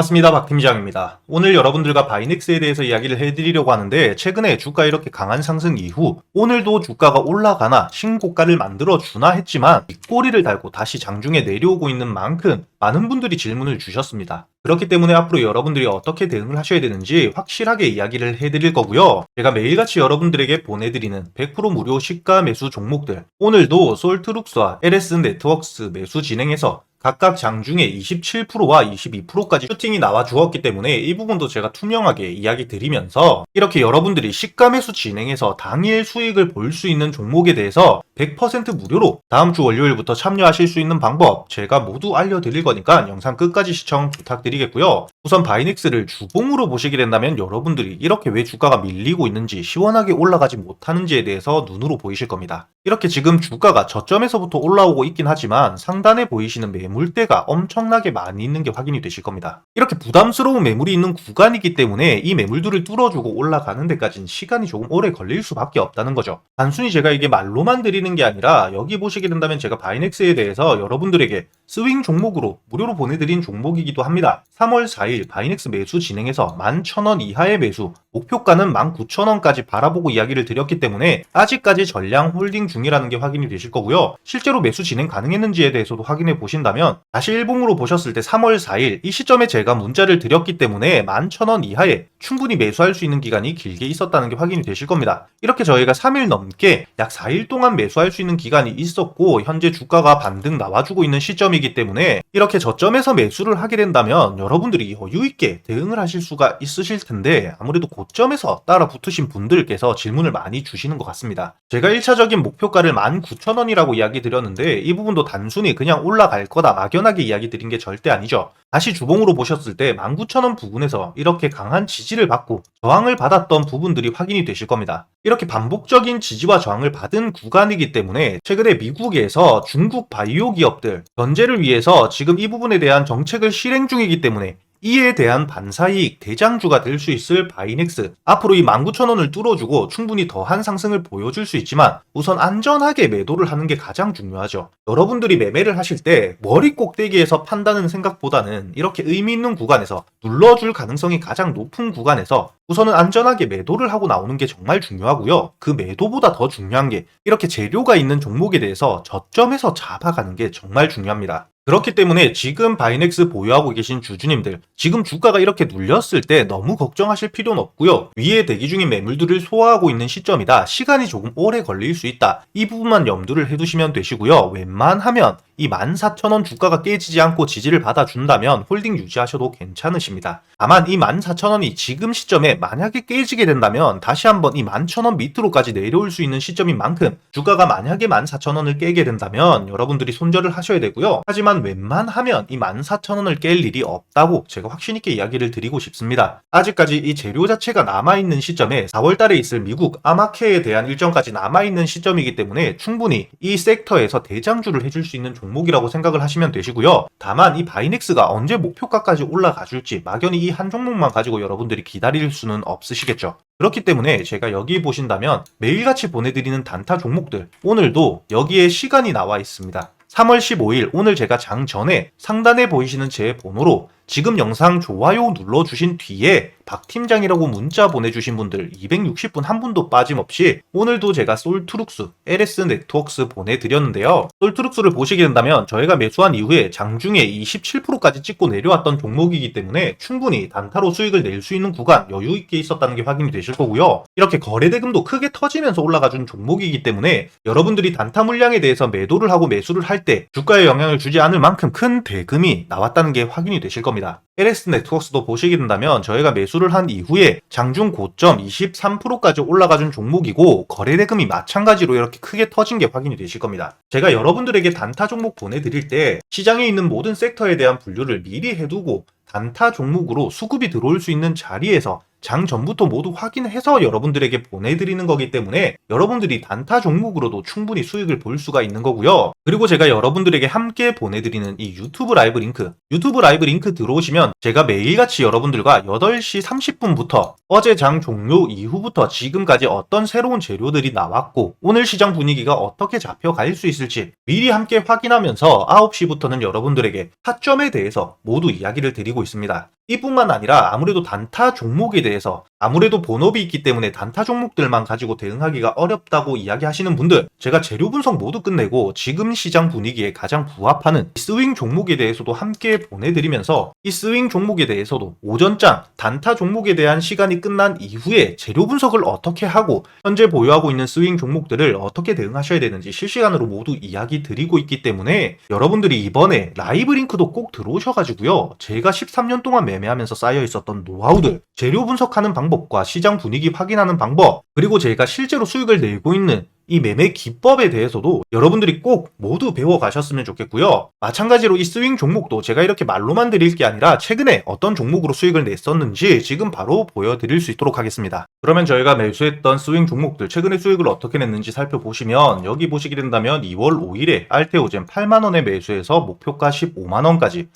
반갑습니다. 박 팀장입니다. 오늘 여러분들과 바이넥스에 대해서 이야기를 해드리려고 하는데 최근에 주가 이렇게 강한 상승 이후 오늘도 주가가 올라가나 신고가를 만들어 주나 했지만 이 꼬리를 달고 다시 장중에 내려오고 있는 만큼 많은 분들이 질문을 주셨습니다. 그렇기 때문에 앞으로 여러분들이 어떻게 대응을 하셔야 되는지 확실하게 이야기를 해드릴 거고요. 제가 매일같이 여러분들에게 보내드리는 100% 무료 시가 매수 종목들 오늘도 솔트룩스와 LS 네트워크스 매수 진행해서 각각 장중에 27%와 22%까지 슈팅이 나와 주었기 때문에 이 부분도 제가 투명하게 이야기 드리면서 이렇게 여러분들이 시가 매수 진행해서 당일 수익을 볼 수 있는 종목에 대해서 100% 무료로 다음 주 월요일부터 참여하실 수 있는 방법 제가 모두 알려드릴 거니까 영상 끝까지 시청 부탁드리겠고요. 우선 바이닉스를 주봉으로 보시게 된다면 여러분들이 이렇게 왜 주가가 밀리고 있는지 시원하게 올라가지 못하는지에 대해서 눈으로 보이실 겁니다. 이렇게 지금 주가가 저점에서부터 올라오고 있긴 하지만 상단에 보이시는 매물대가 엄청나게 많이 있는 게 확인이 되실 겁니다. 이렇게 부담스러운 매물이 있는 구간이기 때문에 이 매물들을 뚫어주고 올라가는 데까지는 시간이 조금 오래 걸릴 수밖에 없다는 거죠. 단순히 제가 이게 말로만 드리는 게 아니라 여기 보시게 된다면 제가 바이넥스에 대해서 여러분들에게 스윙 종목으로 무료로 보내드린 종목이기도 합니다. 3월 4일 바이넥스 매수 진행해서 11,000원 이하의 매수, 목표가는 19,000원까지 바라보고 이야기를 드렸기 때문에 아직까지 전량 홀딩 중이라는 게 확인이 되실 거고요. 실제로 매수 진행 가능했는지에 대해서도 확인해 보신다면 다시 일봉으로 보셨을 때 3월 4일 이 시점에 제가 문자를 드렸기 때문에 11,000원 이하에 충분히 매수할 수 있는 기간이 길게 있었다는 게 확인이 되실 겁니다. 이렇게 저희가 3일 넘게 약 4일 동안 매수할 수 있는 기간이 있었고 현재 주가가 반등 나와주고 있는 시점이기 때문에 이렇게 저점에서 매수를 하게 된다면 여러분들이 여유 있게 대응을 하실 수가 있으실 텐데 아무래도 고점에서 따라 붙으신 분들께서 질문을 많이 주시는 것 같습니다. 제가 1차적인 목표가를 19,000원이라고 이야기 드렸는데 이 부분도 단순히 그냥 올라갈 거다 막연하게 이야기 드린 게 절대 아니죠. 다시 주봉으로 보셨을 때 19,000원 부분에서 이렇게 강한 지지를 받고 저항을 받았던 부분들이 확인이 되실 겁니다. 이렇게 반복적인 지지와 저항을 받은 구간이기 때문에 최근에 미국에서 중국 바이오 기업들 견제를 위해서 지금 이 부분에 대한 정책을 실행 중이기 때문에 이에 대한 반사이익 대장주가 될 수 있을 바이넥스. 앞으로 이 19,000원을 뚫어주고 충분히 더한 상승을 보여줄 수 있지만 우선 안전하게 매도를 하는 게 가장 중요하죠. 여러분들이 매매를 하실 때 머리 꼭대기에서 판다는 생각보다는 이렇게 의미 있는 구간에서 눌러줄 가능성이 가장 높은 구간에서 우선은 안전하게 매도를 하고 나오는 게 정말 중요하고요. 그 매도보다 더 중요한 게 이렇게 재료가 있는 종목에 대해서 저점에서 잡아가는 게 정말 중요합니다 그렇기 때문에 지금 바이넥스 보유하고 계신 주주님들 지금 주가가 이렇게 눌렸을 때 너무 걱정하실 필요는 없고요. 위에 대기 중인 매물들을 소화하고 있는 시점이다. 시간이 조금 오래 걸릴 수 있다. 이 부분만 염두를 해두시면 되시고요. 웬만하면 이 14,000원 주가가 깨지지 않고 지지를 받아준다면 홀딩 유지하셔도 괜찮으십니다. 다만 이 14,000원이 지금 시점에 만약에 깨지게 된다면 다시 한번 이 11,000원 밑으로까지 내려올 수 있는 시점인 만큼 주가가 만약에 14,000원을 깨게 된다면 여러분들이 손절을 하셔야 되고요. 하지만 웬만하면 이 14,000원을 깰 일이 없다고 제가 확신 있게 이야기를 드리고 싶습니다. 아직까지 이 재료 자체가 남아있는 시점에 4월 달에 있을 미국 아마케에 대한 일정까지 남아있는 시점이기 때문에 충분히 이 섹터에서 대장주를 해줄 수 있는 종목 이라고 생각을 하시면 되시고요. 다만 이 바이넥스가 언제 목표가까지 올라가 줄지 막연히 이 한 종목만 가지고 여러분들이 기다릴 수는 없으시겠죠. 그렇기 때문에 제가 여기 보신다면 매일같이 보내드리는 단타 종목들 오늘도 여기에 시간이 나와 있습니다. 3월 15일 오늘 제가 장 전에 상단에 보이시는 제 번호로 지금 영상 좋아요 눌러주신 뒤에 박 팀장이라고 문자 보내주신 분들 260분 한 분도 빠짐없이 오늘도 제가 솔트룩스, LS 네트워크스 보내드렸는데요. 솔트룩스를 보시게 된다면 저희가 매수한 이후에 장중에 27%까지 찍고 내려왔던 종목이기 때문에 충분히 단타로 수익을 낼 수 있는 구간 여유 있게 있었다는 게 확인이 되실 거고요. 이렇게 거래대금도 크게 터지면서 올라가준 종목이기 때문에 여러분들이 단타 물량에 대해서 매도를 하고 매수를 할 때 주가에 영향을 주지 않을 만큼 큰 대금이 나왔다는 게 확인이 되실 겁니다. LS 네트워크스도 보시게 된다면 저희가 매수를 한 이후에 장중 고점 23%까지 올라가준 종목이고 거래 대금이 마찬가지로 이렇게 크게 터진 게 확인이 되실 겁니다. 제가 여러분들에게 단타 종목 보내드릴 때 시장에 있는 모든 섹터에 대한 분류를 미리 해두고 단타 종목으로 수급이 들어올 수 있는 자리에서 장 전부터 모두 확인해서 여러분들에게 보내드리는 거기 때문에 여러분들이 단타 종목으로도 충분히 수익을 볼 수가 있는 거고요. 그리고 제가 여러분들에게 함께 보내드리는 이 유튜브 라이브 링크, 유튜브 라이브 링크 들어오시면 제가 매일같이 여러분들과 8시 30분부터 어제 장 종료 이후부터 지금까지 어떤 새로운 재료들이 나왔고 오늘 시장 분위기가 어떻게 잡혀갈 수 있을지 미리 함께 확인하면서 9시부터는 여러분들에게 타점에 대해서 모두 이야기를 드리고 있습니다. 이뿐만 아니라 아무래도 단타 종목에 대해서 아무래도 본업이 있기 때문에 단타 종목들만 가지고 대응하기가 어렵다고 이야기하시는 분들 제가 재료 분석 모두 끝내고 지금 시장 분위기에 가장 부합하는 스윙 종목에 대해서도 함께 보내드리면서 이 스윙 종목에 대해서도 오전장 단타 종목에 대한 시간이 끝난 이후에 재료 분석을 어떻게 하고 현재 보유하고 있는 스윙 종목들을 어떻게 대응하셔야 되는지 실시간으로 모두 이야기 드리고 있기 때문에 여러분들이 이번에 라이브 링크도 꼭 들어오셔가지고요. 제가 13년 동안 매매하면서 쌓여 있었던 노하우들 재료 분석하는 방법 과 시장 분위기 확인하는 방법 그리고 제가 실제로 수익을 내고 있는 이 매매 기법에 대해서도 여러분들이 꼭 모두 배워가셨으면 좋겠고요. 마찬가지로 이 스윙 종목도 제가 이렇게 말로만 드릴 게 아니라 최근에 어떤 종목으로 수익을 냈었는지 지금 바로 보여드릴 수 있도록 하겠습니다. 그러면 저희가 매수했던 스윙 종목들 최근에 수익을 어떻게 냈는지 살펴보시면 여기 보시게 된다면 2월 5일에 알테오젠 8만원에 매수해서 목표가 15만원까지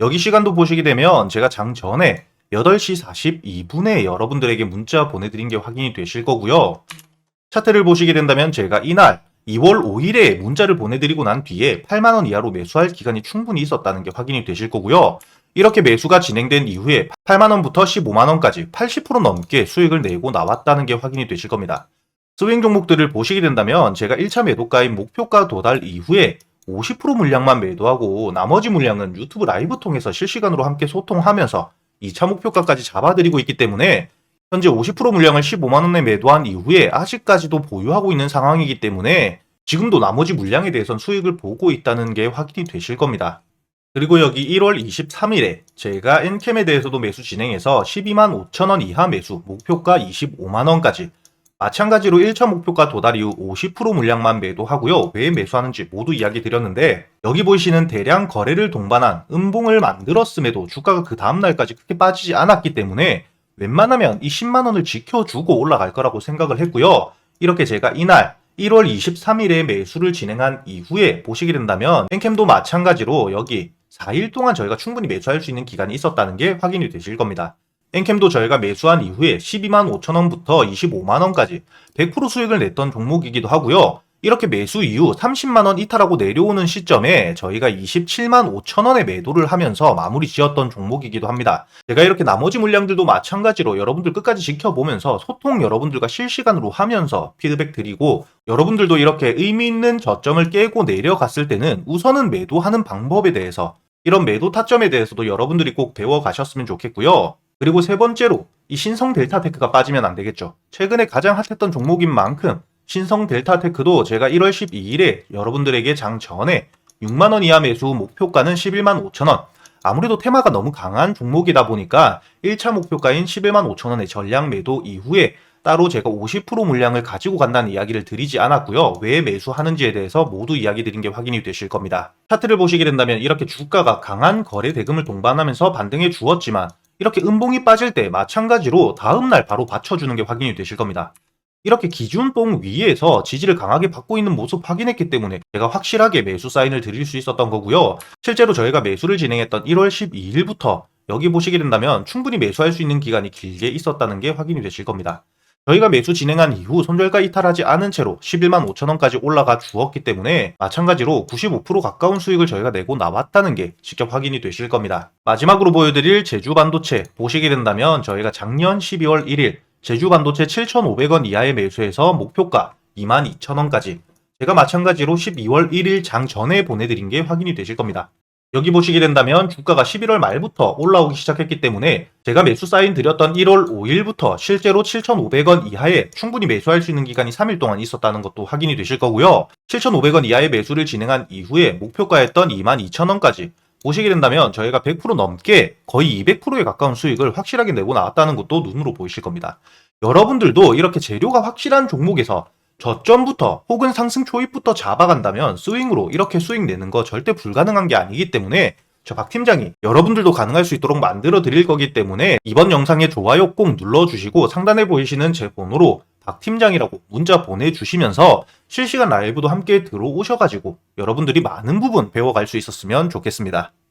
여기 시간도 보시게 되면 제가 장 전에 8시 42분에 여러분들에게 문자 보내드린 게 확인이 되실 거고요. 차트를 보시게 된다면 제가 이날 2월 5일에 문자를 보내드리고 난 뒤에 8만원 이하로 매수할 기간이 충분히 있었다는 게 확인이 되실 거고요. 이렇게 매수가 진행된 이후에 8만원부터 15만원까지 80% 넘게 수익을 내고 나왔다는 게 확인이 되실 겁니다. 스윙 종목들을 보시게 된다면 제가 1차 매도가인 목표가 도달 이후에 50% 물량만 매도하고 나머지 물량은 유튜브 라이브 통해서 실시간으로 함께 소통하면서 2차 목표가까지 잡아드리고 있기 때문에 현재 50% 물량을 15만원에 매도한 이후에 아직까지도 보유하고 있는 상황이기 때문에 지금도 나머지 물량에 대해선 수익을 보고 있다는 게 확인이 되실 겁니다. 그리고 여기 1월 23일에 제가 엔캠에 대해서도 매수 진행해서 12만 5천원 이하 매수, 목표가 25만원까지 마찬가지로 1차 목표가 도달 이후 50% 물량만 매도하고요. 왜 매수하는지 모두 이야기 드렸는데 여기 보이시는 대량 거래를 동반한 음봉을 만들었음에도 주가가 그 다음날까지 크게 빠지지 않았기 때문에 웬만하면 이 10만원을 지켜주고 올라갈 거라고 생각을 했고요. 이렇게 제가 이날 1월 23일에 매수를 진행한 이후에 보시게 된다면 엔캠도 마찬가지로 여기 4일 동안 저희가 충분히 매수할 수 있는 기간이 있었다는 게 확인이 되실 겁니다. 엔캠도 저희가 매수한 이후에 12만 5천원부터 25만원까지 100% 수익을 냈던 종목이기도 하고요. 이렇게 매수 이후 30만원 이탈하고 내려오는 시점에 저희가 27만 5천원에 매도를 하면서 마무리 지었던 종목이기도 합니다. 제가 이렇게 나머지 물량들도 마찬가지로 여러분들 끝까지 지켜보면서 소통 여러분들과 실시간으로 하면서 피드백 드리고 여러분들도 이렇게 의미 있는 저점을 깨고 내려갔을 때는 우선은 매도하는 방법에 대해서 이런 매도 타점에 대해서도 여러분들이 꼭 배워가셨으면 좋겠고요. 그리고 세 번째로 이 신성 델타 테크가 빠지면 안 되겠죠. 최근에 가장 핫했던 종목인 만큼 신성 델타 테크도 제가 1월 12일에 여러분들에게 장 전에 6만원 이하 매수 목표가는 11만 5천원. 아무래도 테마가 너무 강한 종목이다 보니까 1차 목표가인 11만 5천원의 전량 매도 이후에 따로 제가 50% 물량을 가지고 간다는 이야기를 드리지 않았고요. 왜 매수하는지에 대해서 모두 이야기 드린 게 확인이 되실 겁니다. 차트를 보시게 된다면 이렇게 주가가 강한 거래 대금을 동반하면서 반등해 주었지만 이렇게 음봉이 빠질 때 마찬가지로 다음날 바로 받쳐주는 게 확인이 되실 겁니다. 이렇게 기준봉 위에서 지지를 강하게 받고 있는 모습 확인했기 때문에 제가 확실하게 매수 사인을 드릴 수 있었던 거고요. 실제로 저희가 매수를 진행했던 1월 12일부터 여기 보시게 된다면 충분히 매수할 수 있는 기간이 길게 있었다는 게 확인이 되실 겁니다. 저희가 매수 진행한 이후 손절가 이탈하지 않은 채로 11만 5천원까지 올라가 주었기 때문에 마찬가지로 95% 가까운 수익을 저희가 내고 나왔다는 게 직접 확인이 되실 겁니다. 마지막으로 보여드릴 제주 반도체 보시게 된다면 저희가 작년 12월 1일 제주 반도체 7,500원 이하의 매수해서 목표가 22,000원까지 제가 마찬가지로 12월 1일 장 전에 보내드린 게 확인이 되실 겁니다. 여기 보시게 된다면 주가가 11월 말부터 올라오기 시작했기 때문에 제가 매수 사인 드렸던 1월 5일부터 실제로 7,500원 이하에 충분히 매수할 수 있는 기간이 3일 동안 있었다는 것도 확인이 되실 거고요. 7,500원 이하의 매수를 진행한 이후에 목표가였던 22,000원까지 보시게 된다면 저희가 100% 넘게 거의 200%에 가까운 수익을 확실하게 내고 나왔다는 것도 눈으로 보이실 겁니다. 여러분들도 이렇게 재료가 확실한 종목에서 저점부터 혹은 상승 초입부터 잡아간다면 스윙으로 이렇게 수익 내는 거 절대 불가능한 게 아니기 때문에 저 박 팀장이 여러분들도 가능할 수 있도록 만들어 드릴 거기 때문에 이번 영상에 좋아요 꼭 눌러주시고 상단에 보이시는 제 번호로 박 팀장이라고 문자 보내주시면서 실시간 라이브도 함께 들어오셔가지고 여러분들이 많은 부분 배워갈 수 있었으면 좋겠습니다.